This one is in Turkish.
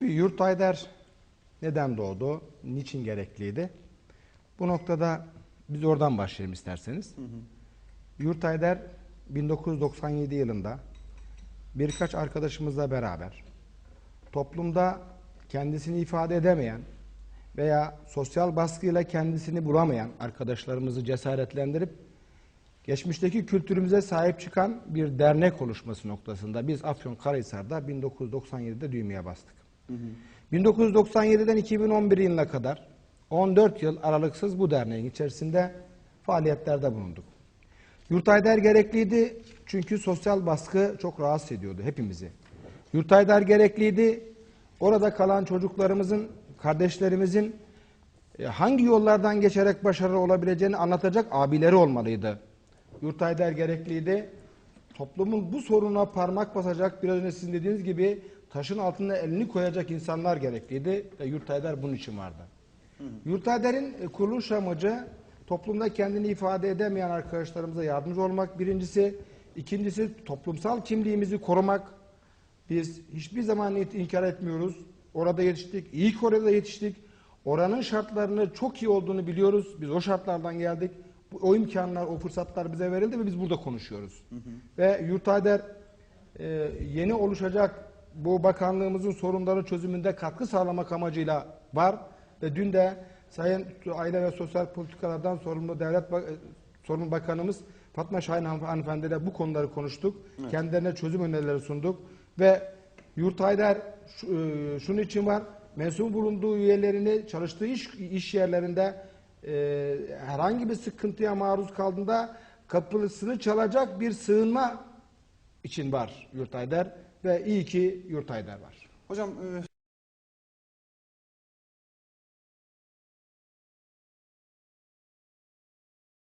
Bir Yurtayder neden doğdu? Niçin gerekliydi? Bu noktada biz oradan başlayalım isterseniz. Yurtayder 1997 yılında birkaç arkadaşımızla beraber toplumda kendisini ifade edemeyen veya sosyal baskıyla kendisini bulamayan arkadaşlarımızı cesaretlendirip geçmişteki kültürümüze sahip çıkan bir dernek oluşması noktasında biz Afyonkarahisar'da 1997'de düğmeye bastık. 1997'den 2011 yılına kadar 14 yıl aralıksız bu derneğin içerisinde faaliyetlerde bulunduk. Yurtayder gerekliydi çünkü sosyal baskı çok rahatsız ediyordu hepimizi. Yurtayder gerekliydi orada kalan çocuklarımızın, kardeşlerimizin e, hangi yollardan geçerek başarılı olabileceğini anlatacak abileri olmalıydı. Yurtayder gerekliydi. Toplumun bu soruna parmak basacak biraz önce sizin dediğiniz gibi taşın altına elini koyacak insanlar gerekliydi ve Yurtayder bunun için vardı. Yurtayder'in e, kuruluş amacı toplumda kendini ifade edemeyen arkadaşlarımıza yardımcı olmak birincisi. ikincisi toplumsal kimliğimizi korumak. Biz hiçbir zaman inkar etmiyoruz. Orada yetiştik. İyi Kore'de yetiştik. Oranın şartlarını çok iyi olduğunu biliyoruz. Biz o şartlardan geldik. O imkanlar, o fırsatlar bize verildi ve biz burada konuşuyoruz. Ve Yurtayder e, yeni oluşacak bu bakanlığımızın sorunları çözümünde katkı sağlamak amacıyla var. Ve dün de Sayın Aile ve Sosyal Politikalardan sorumlu Devlet Ba- e, Sorumlu Bakanımız Fatma Şahin hanım- hanımefendiyle bu konuları konuştuk. Kendilerine çözüm önerileri sunduk. Ve Yurtayder e, şunun için var. Mensup bulunduğu üyelerini çalıştığı iş, iş yerlerinde e, herhangi bir sıkıntıya maruz kaldığında kapısını çalacak bir sığınma için var Yurtayder ve iyi ki Yurtayder var. Hocam e,